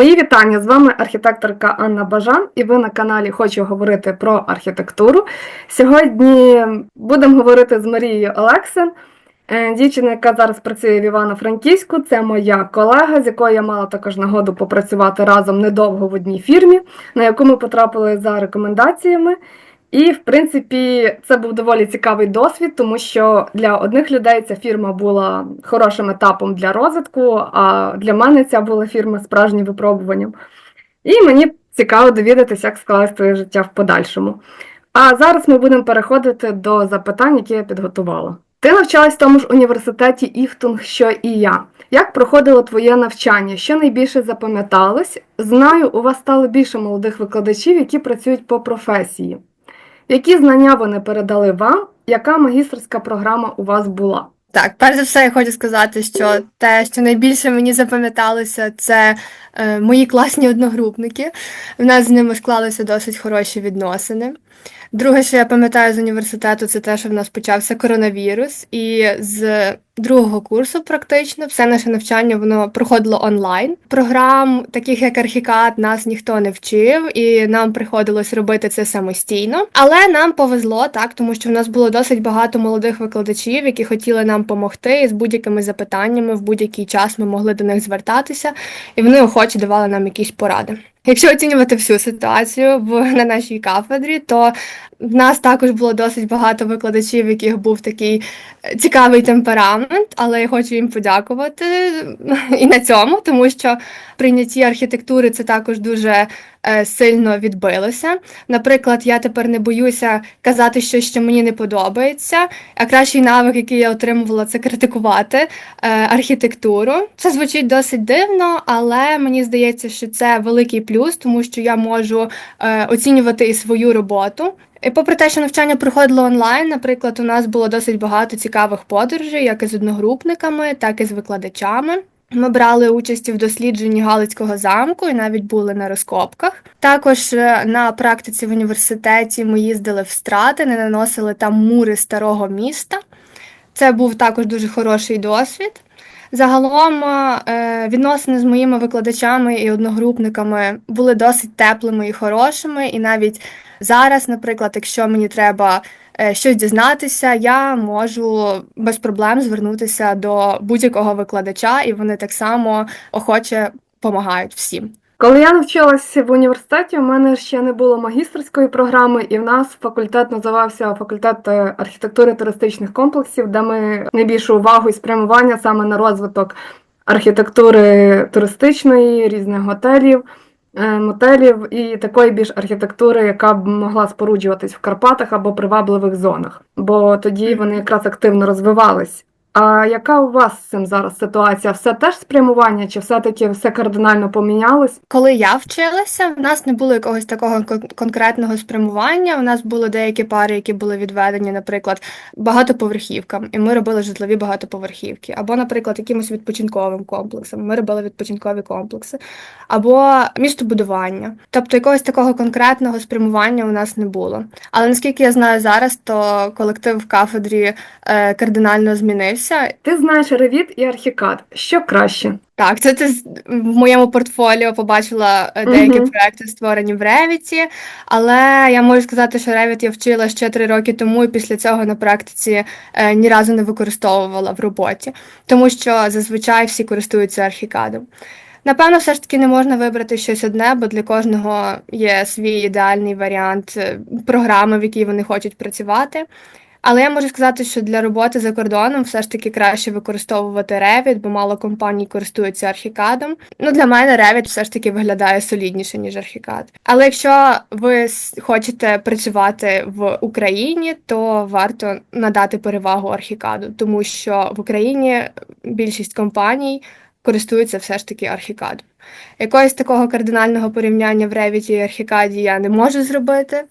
Мої вітання з вами архітекторка Анна Бажан, і ви на каналі Хочу говорити про архітектуру. Сьогодні будемо говорити з Марією Олексин, е, дівчина, яка зараз працює в Івано-Франківську. Це моя колега, з якою я мала також нагоду попрацювати разом недовго в одній фірмі, на яку ми потрапили за рекомендаціями. І, в принципі, це був доволі цікавий досвід, тому що для одних людей ця фірма була хорошим етапом для розвитку, а для мене ця була фірма справжнім випробуванням. І мені цікаво довідатися, як склалось твоє життя в подальшому. А зараз ми будемо переходити до запитань, які я підготувала. Ти навчалась в тому ж університеті Іфтунг, що і я. Як проходило твоє навчання? Що найбільше запам'яталось? Знаю, у вас стало більше молодих викладачів, які працюють по професії. Які знання вони передали вам? Яка магістерська програма у вас була? Так, перш за все, я хочу сказати, що те, що найбільше мені запам'яталося, це е, мої класні одногрупники. В нас з ними склалися досить хороші відносини. Друге, що я пам'ятаю з університету, це те, що в нас почався коронавірус, і з другого курсу практично все наше навчання воно проходило онлайн. Програм, таких як Архікад, нас ніхто не вчив, і нам приходилось робити це самостійно. Але нам повезло так, тому що в нас було досить багато молодих викладачів, які хотіли нам допомогти з будь-якими запитаннями в будь-який час ми могли до них звертатися, і вони охоче давали нам якісь поради. Якщо оцінювати всю ситуацію в на нашій кафедрі, то в нас також було досить багато викладачів, в яких був такий е, цікавий темперамент, але я хочу їм подякувати і на цьому, тому що в прийнятті архітектури це також дуже е, сильно відбилося. Наприклад, я тепер не боюся казати щось, що мені не подобається. А кращий навик, який я отримувала, це критикувати е, архітектуру. Це звучить досить дивно, але мені здається, що це великий плюс, тому що я можу е, оцінювати і свою роботу. І попри те, що навчання проходило онлайн, наприклад, у нас було досить багато цікавих подорожей, як із одногрупниками, так і з викладачами. Ми брали участь в дослідженні Галицького замку і навіть були на розкопках. Також е, на практиці в університеті ми їздили в страти, не наносили там мури старого міста. Це був також дуже хороший досвід. Загалом е, відносини з моїми викладачами і одногрупниками були досить теплими і хорошими, і навіть зараз, наприклад, якщо мені треба е, щось дізнатися, я можу без проблем звернутися до будь-якого викладача, і вони так само охоче допомагають всім. Коли я навчалася в університеті, у мене ще не було магістерської програми, і в нас факультет називався факультет е, архітектури туристичних комплексів, де ми найбільшу увагу і спрямування саме на розвиток архітектури туристичної, різних готелів, е, мотелів і такої більш архітектури, яка б могла споруджуватись в Карпатах або привабливих зонах, бо тоді вони якраз активно розвивались. А яка у вас з цим зараз ситуація? Все теж спрямування, чи все-таки все кардинально помінялось? Коли я вчилася, в нас не було якогось такого конкретного спрямування. У нас були деякі пари, які були відведені, наприклад, багатоповерхівкам, і ми робили житлові багатоповерхівки, або, наприклад, якимось відпочинковим комплексом. Ми робили відпочинкові комплекси, або містобудування. Тобто якогось такого конкретного спрямування у нас не було. Але наскільки я знаю зараз, то колектив в кафедрі е, кардинально змінився. Ти знаєш Revit і Archicad. Що краще? Так, це ти в моєму портфоліо побачила е, деякі Мгм. проекти, створені в Revit, але я можу сказати, що Revit я вчила ще три роки тому, і після цього на практиці е, ні разу не використовувала в роботі, тому що зазвичай всі користуються архікадом. Напевно, все ж таки не можна вибрати щось одне, бо для кожного є свій ідеальний варіант е, програми, в якій вони хочуть працювати. Але я можу сказати, що для роботи за кордоном все ж таки краще використовувати Revit, бо мало компаній користуються архікадом. Ну, для мене Revit все ж таки виглядає солідніше, ніж архікад. Але якщо ви хочете працювати в Україні, то варто надати перевагу архікаду, тому що в Україні більшість компаній користуються все ж таки архікадом. Якогось такого кардинального порівняння в Revit і архікаді я не можу зробити.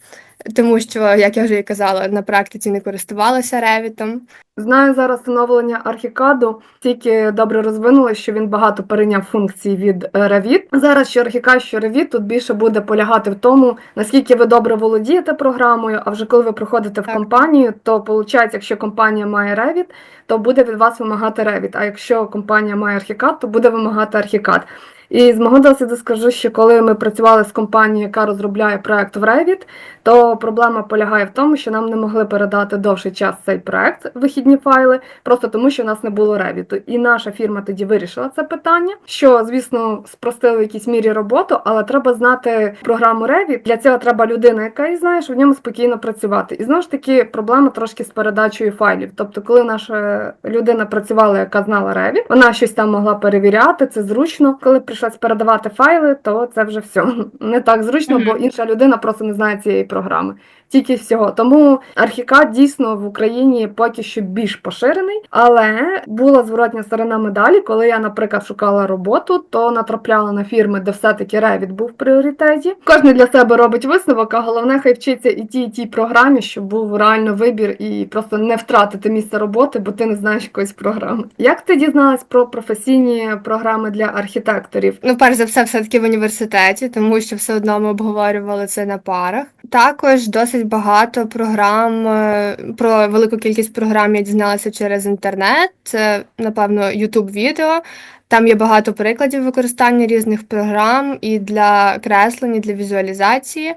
Тому що, як я вже і казала, на практиці не користувалася ревітом. Знаю зараз встановлення архікаду тільки добре розвинулося, що він багато перейняв функцій від е, Revit. Зараз що архікад, що Revit, тут більше буде полягати в тому, наскільки ви добре володієте програмою. А вже коли ви приходите в Так. компанію, то виходить, якщо компанія має Revit, то буде від вас вимагати Revit. А якщо компанія має архікад, то буде вимагати архікад. І з мого досвіду скажу, що коли ми працювали з компанією, яка розробляє проект в Revit, то проблема полягає в тому, що нам не могли передати довший час цей проект, вихідні файли, просто тому, що в нас не було Revit. І наша фірма тоді вирішила це питання, що, звісно, спростили в якійсь мірі роботу, але треба знати програму Revit. Для цього треба людина, яка і знає, що в ньому спокійно працювати. І знову ж таки, проблема трошки з передачею файлів. Тобто, коли наша людина працювала, яка знала Revit, вона щось там могла перевіряти, це зручно. Коли прийшлось передавати файли, то це вже все не так зручно, бо інша людина просто не знає цієї програми. Тільки всього. Тому архікад дійсно в Україні поки що більш поширений, але була зворотня сторона медалі. Коли я, наприклад, шукала роботу, то натрапляла на фірми, де все-таки Revit був в пріоритеті. Кожен для себе робить висновок, а головне хай вчиться і тій, і тій програмі, щоб був реально вибір і просто не втратити місце роботи, бо ти не знаєш якоїсь програми. Як ти дізналась про професійні програми для архітекторів? Ну, перш за все, все-таки в університеті, тому що все одно ми обговорювали це на парах. Також досить багато програм е, про велику кількість програм я дізналася через інтернет. Це, напевно, youtube відео. Там є багато прикладів використання різних програм і для креслень, і для візуалізації.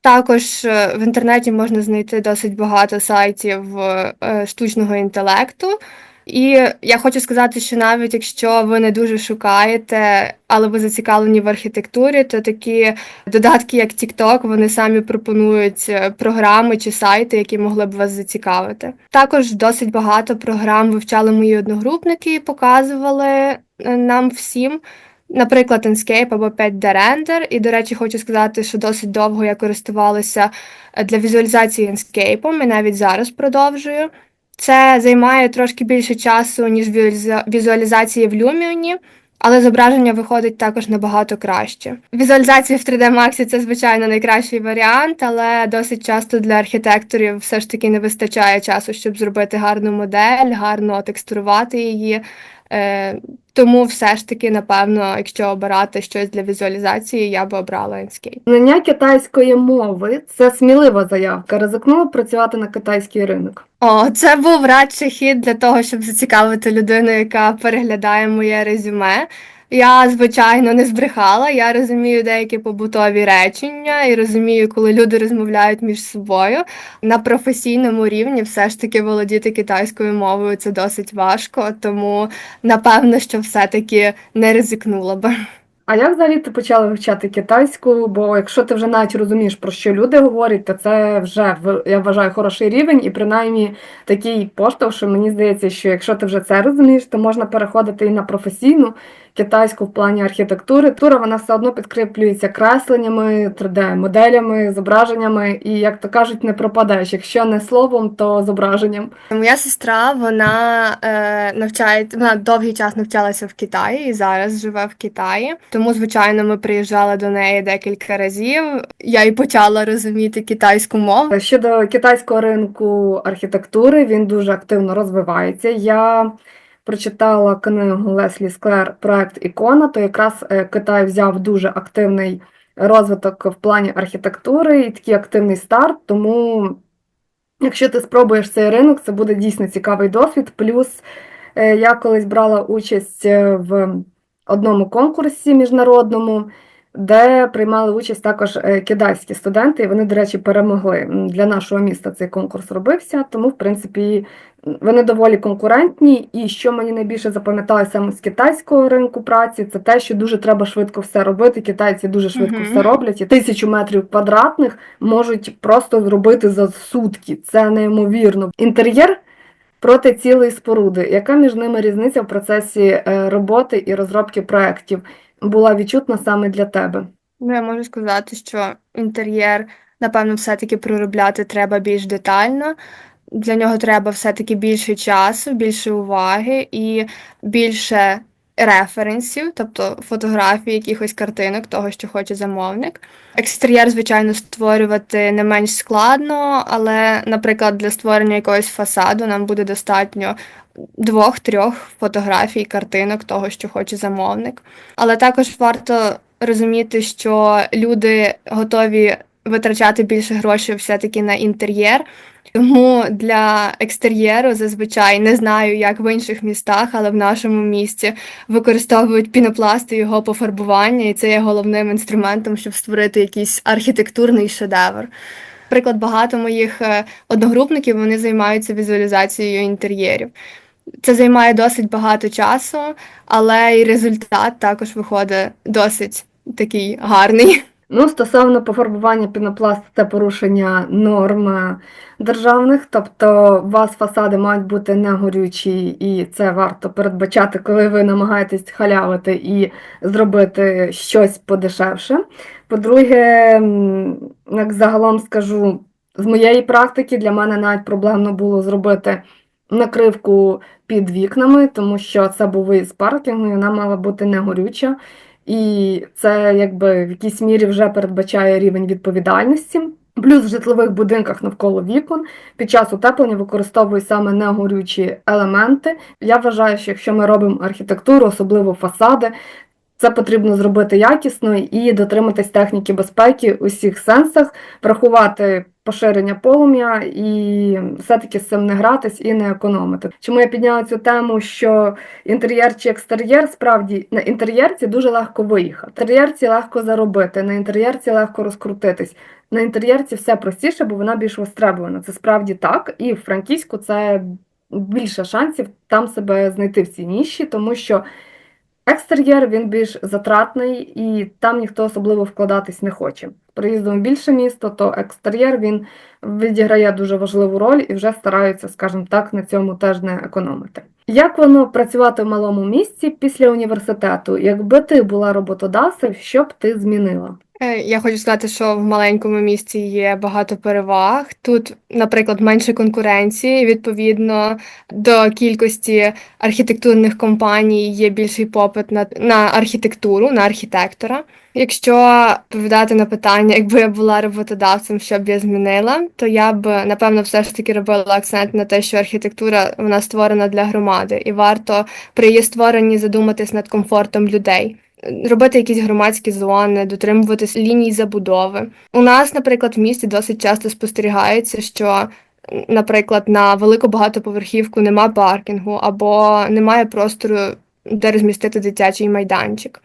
Також е, в інтернеті можна знайти досить багато сайтів е, штучного інтелекту. І я хочу сказати, що навіть якщо ви не дуже шукаєте, але ви зацікавлені в архітектурі, то такі додатки, як TikTok, вони самі пропонують е, програми чи сайти, які могли б вас зацікавити. Також досить багато програм вивчали мої одногрупники і показували е, нам всім. Наприклад, Enscape або 5D Render. І, до речі, хочу сказати, що досить довго я користувалася е, для візуалізації Enscape, і навіть зараз продовжую. Це займає трошки більше часу, ніж візуаліза- візуалізації в Lumion, але зображення виходить також набагато краще. Візуалізація в 3D Max це, звичайно, найкращий варіант, але досить часто для архітекторів все ж таки не вистачає часу, щоб зробити гарну модель, гарно текстурувати її. Е, тому все ж таки, напевно, якщо обирати щось для візуалізації, я би обрала Enscape. Знання китайської мови це смілива заявка. Ризикнула працювати на китайський ринок. О, це був радше хід для того, щоб зацікавити людину, яка переглядає моє резюме. Я, звичайно, не збрехала. Я розумію деякі побутові речення і розумію, коли люди розмовляють між собою. На професійному рівні все ж таки володіти китайською мовою це досить важко, тому напевно, що все-таки не ризикнула би. А як взагалі ти почала вивчати китайську? Бо якщо ти вже навіть розумієш, про що люди говорять, то це вже я вважаю хороший рівень, і принаймні такий поштовх, що мені здається, що якщо ти вже це розумієш, то можна переходити і на професійну китайську в плані архітектури. Тура вона все одно підкріплюється кресленнями, 3D-моделями, зображеннями, і як то кажуть, не пропадаєш. Якщо не словом, то зображенням. Моя сестра, вона е, навчає, вона довгий час навчалася в Китаї і зараз живе в Китаї. Тому, звичайно, ми приїжджали до неї декілька разів. Я й почала розуміти китайську мову. Щодо китайського ринку архітектури, він дуже активно розвивається. Я прочитала книгу Леслі Склер Проект Ікона, то якраз е, Китай взяв дуже активний розвиток в плані архітектури і такий активний старт. Тому, якщо ти спробуєш цей ринок, це буде дійсно цікавий досвід. Плюс е, я колись брала участь е, в одному конкурсі міжнародному де приймали участь також китайські студенти, і вони, до речі, перемогли. Для нашого міста цей конкурс робився, тому, в принципі, вони доволі конкурентні. І що мені найбільше запам'яталося саме з китайського ринку праці, це те, що дуже треба швидко все робити. Китайці дуже швидко Мгм. все роблять, і тисячу метрів квадратних можуть просто зробити за сутки. Це неймовірно. Інтер'єр. Проти цілої споруди. Яка між ними різниця в процесі е, роботи і розробки проєктів була відчутна саме для тебе? Ну, я можу сказати, що інтер'єр, напевно, все-таки проробляти треба більш детально. Для нього треба все-таки більше часу, більше уваги і більше референсів, тобто фотографій, якихось картинок, того, що хоче замовник. Екстер'єр, звичайно, створювати не менш складно, але, наприклад, для створення якогось фасаду нам буде достатньо двох-трьох фотографій, картинок того, що хоче замовник. Але також варто розуміти, що люди готові витрачати більше грошей все-таки на інтер'єр. Тому для екстер'єру зазвичай не знаю, як в інших містах, але в нашому місті використовують пінопласт і його пофарбування, і це є головним інструментом, щоб створити якийсь архітектурний шедевр. Наприклад, багато моїх е, одногрупників вони займаються візуалізацією інтер'єрів. Це займає досить багато часу, але і результат також виходить досить такий гарний. Ну, стосовно пофарбування пінопласту це порушення норм е, державних, тобто у вас фасади мають бути не горючі, і це варто передбачати, коли ви намагаєтесь халявити і зробити щось подешевше. По-друге, як загалом скажу, з моєї практики для мене навіть проблемно було зробити накривку під вікнами, тому що це був виїзд з паркінгу, і вона мала бути не горюча. І це якби в якійсь мірі вже передбачає рівень відповідальності. Плюс в житлових будинках навколо вікон під час утеплення використовують саме негорючі елементи. Я вважаю, що якщо ми робимо архітектуру, особливо фасади, це потрібно зробити якісно і дотриматись техніки безпеки у всіх сенсах, врахувати поширення полум'я і все-таки з цим не гратись і не економити. Чому я підняла цю тему, що інтер'єр чи екстер'єр, справді на інтер'єрці дуже легко виїхати. В інтер'єрці легко заробити, на інтер'єрці легко розкрутитись. На інтер'єрці все простіше, бо вона більш востребована. Це справді так. І в Франківську це більше шансів там себе знайти в цій ніші, тому що екстер'єр він більш затратний і там ніхто особливо вкладатись не хоче. Приїздом в більше місто, то екстер'єр він відіграє дуже важливу роль і вже стараються, скажімо так, на цьому теж не економити. Як воно працювати в малому місці після університету? Якби ти була роботодавцем, що б ти змінила? Е, Я хочу сказати, що в маленькому місті є багато переваг. Тут, наприклад, менше конкуренції. Відповідно до кількості архітектурних компаній є більший попит на, на архітектуру, на архітектора. Якщо відповідати на питання, якби я була роботодавцем, що б я змінила, то я б напевно все ж таки робила акцент на те, що архітектура вона створена для громади, і варто при її створенні задуматись над комфортом людей. Робити якісь громадські зони, дотримуватись ліній забудови. У нас, наприклад, в місті досить часто спостерігається, що, наприклад, на велику багатоповерхівку нема паркінгу або немає простору, де розмістити дитячий майданчик.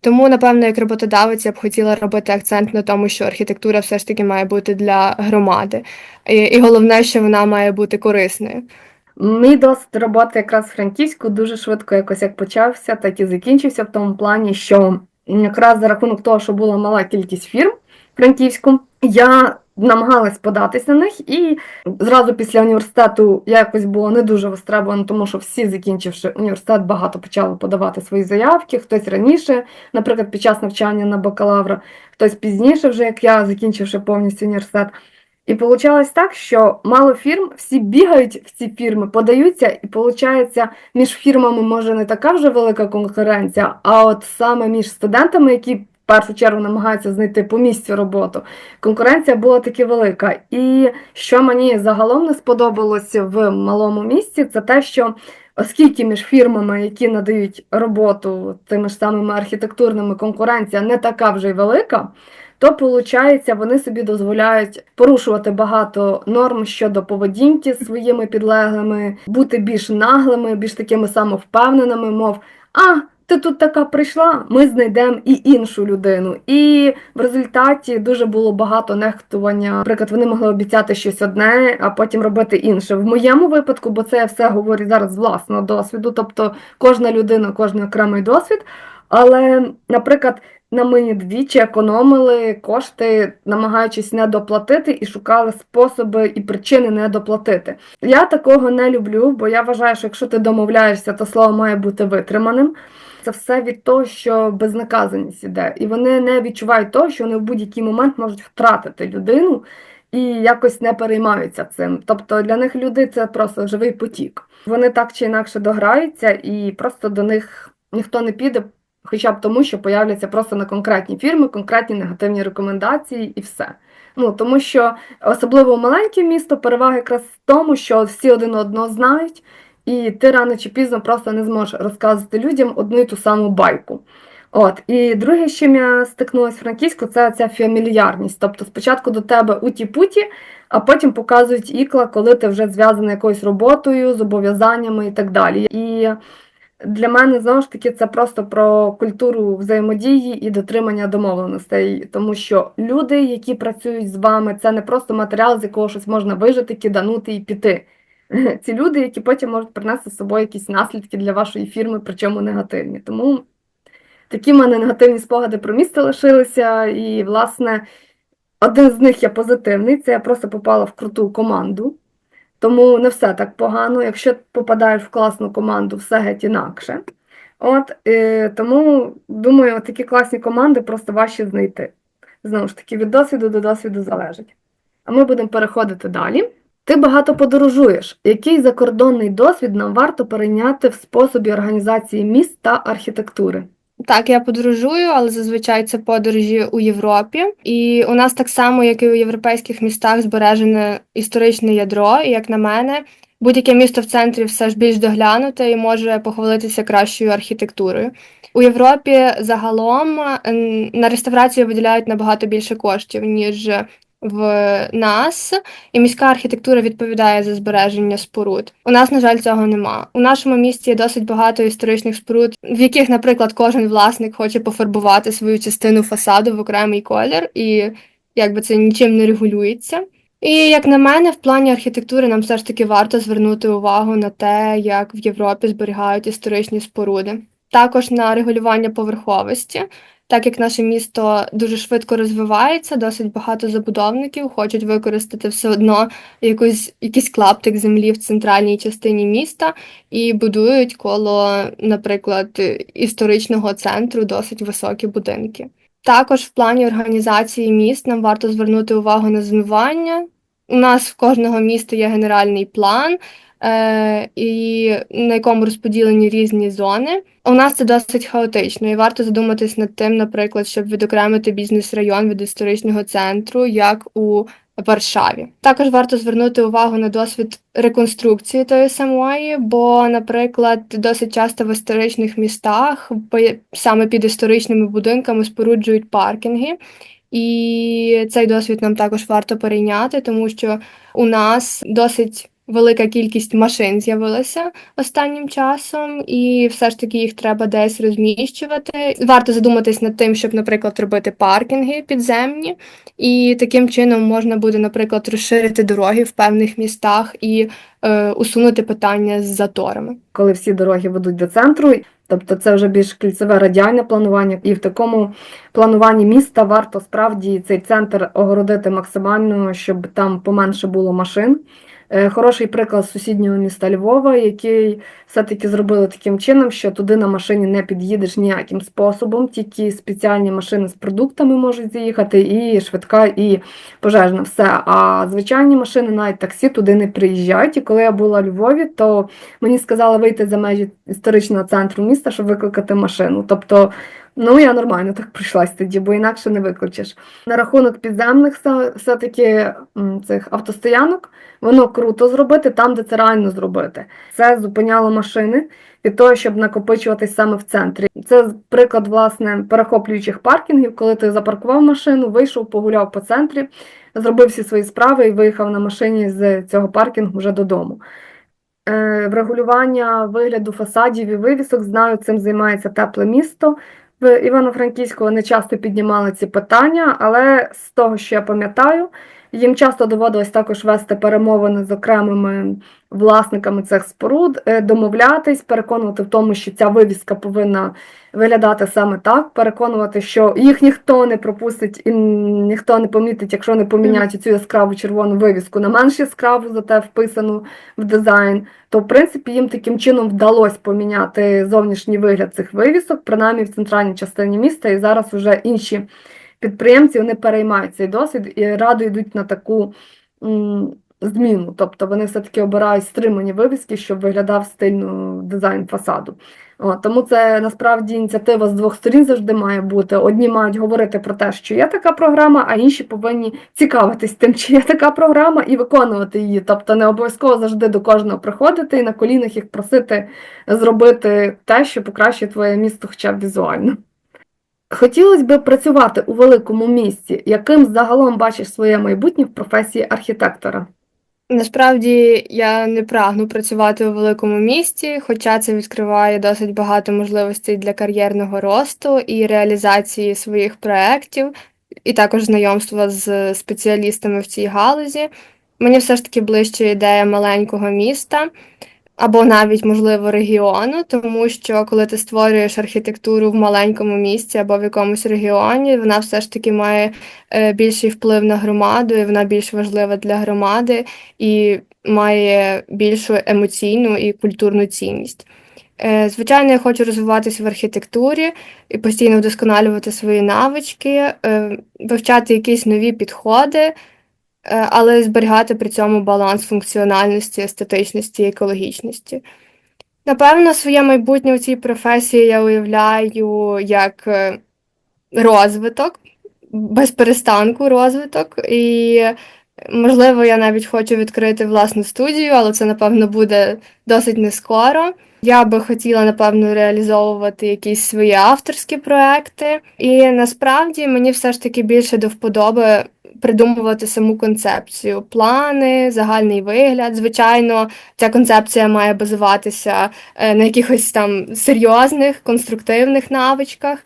Тому, напевно, як роботодавець я б хотіла робити акцент на тому, що архітектура все ж таки має бути для громади. І, і головне, що вона має бути корисною. Мій досвід роботи якраз в Франківську дуже швидко якось як почався, так і закінчився в тому плані, що якраз за рахунок того, що була мала кількість фірм в Франківську, я намагалась податись на них, і зразу після університету я якось була не дуже востребована, тому що всі, закінчивши університет, багато почали подавати свої заявки, хтось раніше, наприклад, під час навчання на бакалавра, хтось пізніше, вже як я, закінчивши повністю університет. І виходить так, що мало фірм, всі бігають в ці фірми, подаються, і виходить, між фірмами може не така вже велика конкуренція, а от саме між студентами, які в першу чергу намагаються знайти по місцю роботу, конкуренція була таки велика. І що мені загалом не сподобалось в малому місті, це те, що оскільки між фірмами, які надають роботу тими ж самими архітектурними, конкуренція не така вже й велика то виходить, вони собі дозволяють порушувати багато норм щодо поведінки з своїми підлеглими, бути більш наглими, більш такими самовпевненими, мов а. Ти тут така прийшла, ми знайдемо і іншу людину. І в результаті дуже було багато нехтування. Наприклад, вони могли обіцяти щось одне, а потім робити інше. В моєму випадку, бо це я все говорю зараз з власного досвіду, тобто кожна людина, кожен окремий досвід. Але, наприклад, на мені двічі економили кошти, намагаючись не доплатити, і шукали способи і причини не доплатити. Я такого не люблю, бо я вважаю, що якщо ти домовляєшся, то слово має бути витриманим. Це все від того, що безнаказаність іде, і вони не відчувають того, що вони в будь-який момент можуть втратити людину і якось не переймаються цим. Тобто для них люди це просто живий потік. Вони так чи інакше дограються, і просто до них ніхто не піде. Хоча б тому, що появляться просто на конкретні фірми, конкретні негативні рекомендації і все. Ну тому що особливо маленьке місто перевага якраз в тому, що всі один одного знають, і ти рано чи пізно просто не зможеш розказувати людям одну і ту саму байку. От, і друге, з чим я стикнулася в Франківську, це ця фамільярність. Тобто спочатку до тебе уті-путі, а потім показують ікла, коли ти вже зв'язаний якоюсь роботою, зобов'язаннями і так далі. І для мене знову ж таки це просто про культуру взаємодії і дотримання домовленостей, тому що люди, які працюють з вами, це не просто матеріал, з якого щось можна вижити, киданути і піти. Ці люди, які потім можуть принести з собою якісь наслідки для вашої фірми, причому негативні. Тому такі в мене негативні спогади про місто лишилися, і, власне, один з них є позитивний, це я просто попала в круту команду. Тому не все так погано. Якщо попадаєш в класну команду, все геть інакше. От, е, тому, думаю, такі класні команди просто важче знайти. Знову ж таки, від досвіду до досвіду залежить. А ми будемо переходити далі. Ти багато подорожуєш. Який закордонний досвід нам варто перейняти в способі організації міст та архітектури? Так, я подорожую, але зазвичай це подорожі у Європі. І у нас так само, як і у європейських містах, збережене історичне ядро. І як на мене, будь-яке місто в центрі все ж більш доглянуте і може похвалитися кращою архітектурою. У Європі загалом на реставрацію виділяють набагато більше коштів, ніж в нас, і міська архітектура відповідає за збереження споруд. У нас, на жаль, цього нема. У нашому місті є досить багато історичних споруд, в яких, наприклад, кожен власник хоче пофарбувати свою частину фасаду в окремий колір, і якби це нічим не регулюється. І як на мене, в плані архітектури нам все ж таки варто звернути увагу на те, як в Європі зберігають історичні споруди. Також на регулювання поверховості. Так як наше місто дуже швидко розвивається, досить багато забудовників хочуть використати все одно якусь, якийсь клаптик землі в центральній частині міста і будують коло, наприклад, історичного центру досить високі будинки. Також в плані організації міст нам варто звернути увагу на зонування. У нас в кожного міста є генеральний план, е, і на якому розподілені різні зони. У нас це досить хаотично, і варто задуматись над тим, наприклад, щоб відокремити бізнес-район від історичного центру, як у Варшаві. Також варто звернути увагу на досвід реконструкції тої самої, бо, наприклад, досить часто в історичних містах, саме під історичними будинками, споруджують паркінги. І цей досвід нам також варто перейняти, тому що у нас досить велика кількість машин з'явилася останнім часом, і все ж таки їх треба десь розміщувати. Варто задуматись над тим, щоб, наприклад, робити паркінги підземні, і таким чином можна буде, наприклад, розширити дороги в певних містах і е, усунути питання з заторами. коли всі дороги ведуть до центру. Тобто це вже більш кільцеве радіальне планування, і в такому плануванні міста варто справді цей центр огородити максимально, щоб там поменше було машин. Е, Хороший приклад сусіднього міста Львова, який все-таки зробили таким чином, що туди на машині не під'їдеш ніяким способом, тільки спеціальні машини з продуктами можуть заїхати, і швидка, і пожежна. Все. А звичайні машини, навіть таксі, туди не приїжджають. І коли я була в Львові, то мені сказали вийти за межі історичного центру міста, щоб викликати машину. Тобто, ну я нормально так прийшлась тоді, бо інакше не викличеш. На рахунок підземних все- все-таки цих автостоянок, воно круто зробити там, де це реально зробити. Це зупиняло машини від того, щоб накопичуватись саме в центрі. Це приклад власне перехоплюючих паркінгів, коли ти запаркував машину, вийшов, погуляв по центрі, зробив всі свої справи і виїхав на машині з цього паркінгу вже додому. Е, Врегулювання вигляду фасадів і вивісок, знаю, цим займається тепле місто. В Івано-Франківську вони часто піднімали ці питання, але з того, що я пам'ятаю, їм часто доводилось також вести перемовини з окремими власниками цих споруд, е, домовлятись, переконувати в тому, що ця вивіска повинна виглядати саме так, переконувати, що їх ніхто не пропустить і ніхто не помітить, якщо не поміняють цю яскраву червону вивіску на менш яскраву, зате вписану в дизайн. То, в принципі, їм таким чином вдалося поміняти зовнішній вигляд цих вивісок, принаймні в центральній частині міста, і зараз вже інші підприємці вони переймають цей досвід і радо йдуть на таку зміну. Тобто вони все-таки обирають стримані вивіски, щоб виглядав стильно дизайн фасаду. От, тому це насправді ініціатива з двох сторін завжди має бути. Одні мають говорити про те, що є така програма, а інші повинні цікавитись тим, чи є така програма, і виконувати її. Тобто не обов'язково завжди до кожного приходити і на колінах їх просити зробити те, що покращить твоє місто хоча б візуально. Хотілося б працювати у великому місті. Яким загалом бачиш своє майбутнє в професії архітектора? Насправді я не прагну працювати у великому місті, хоча це відкриває досить багато можливостей для кар'єрного росту і реалізації своїх проєктів, і також знайомства з спеціалістами в цій галузі. Мені все ж таки ближче ідея маленького міста або навіть, можливо, регіону, тому що коли ти створюєш архітектуру в маленькому місті або в якомусь регіоні, вона все ж таки має е, більший вплив на громаду, і вона більш важлива для громади і має більшу емоційну і культурну цінність. Е, Звичайно, я хочу розвиватися в архітектурі і постійно вдосконалювати свої навички, е, вивчати якісь нові підходи, але зберігати при цьому баланс функціональності, естетичності екологічності. Напевно, своє майбутнє у цій професії я уявляю як е, розвиток, безперестанку розвиток. І, можливо, я навіть хочу відкрити власну студію, але це, напевно, буде досить не скоро. Я би хотіла, напевно, реалізовувати якісь свої авторські проекти. І насправді мені все ж таки більше до вподоби придумувати саму концепцію, плани, загальний вигляд. Звичайно, ця концепція має базуватися е, на якихось там серйозних, конструктивних навичках.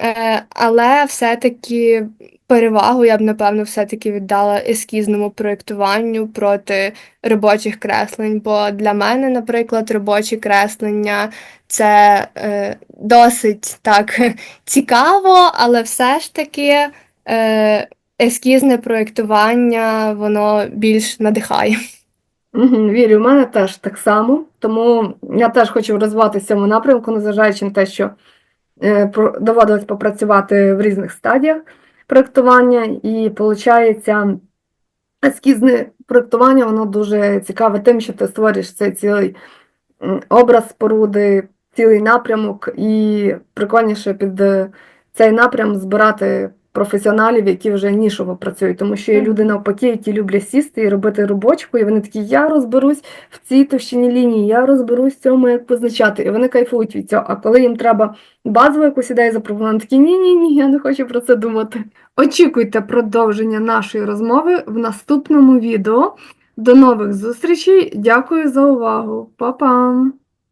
Е, Але все-таки перевагу я б, напевно, все-таки віддала ескізному проєктуванню проти робочих креслень. Бо для мене, наприклад, робочі креслення це е, досить так цікаво, але все ж таки е, ескізне проєктування, воно більш надихає. Вірю, у мене теж так само, тому я теж хочу розвиватися в цьому напрямку, незважаючи на те, що е, доводилось попрацювати в різних стадіях проєктування, і виходить, ескізне проектування воно дуже цікаве тим, що ти створюєш цей цілий образ споруди, цілий напрямок, і прикольніше під е, цей напрям збирати професіоналів, які вже нішово працюють, тому що є люди навпаки, які люблять сісти і робити робочку, і вони такі, я розберусь в цій товщині лінії, я розберусь в цьому, як позначати, і вони кайфують від цього. А коли їм треба базову якусь ідею запропонувати, вони такі, ні, ні, ні, я не хочу про це думати. Очікуйте продовження нашої розмови в наступному відео. До нових зустрічей. Дякую за увагу. Па-пам!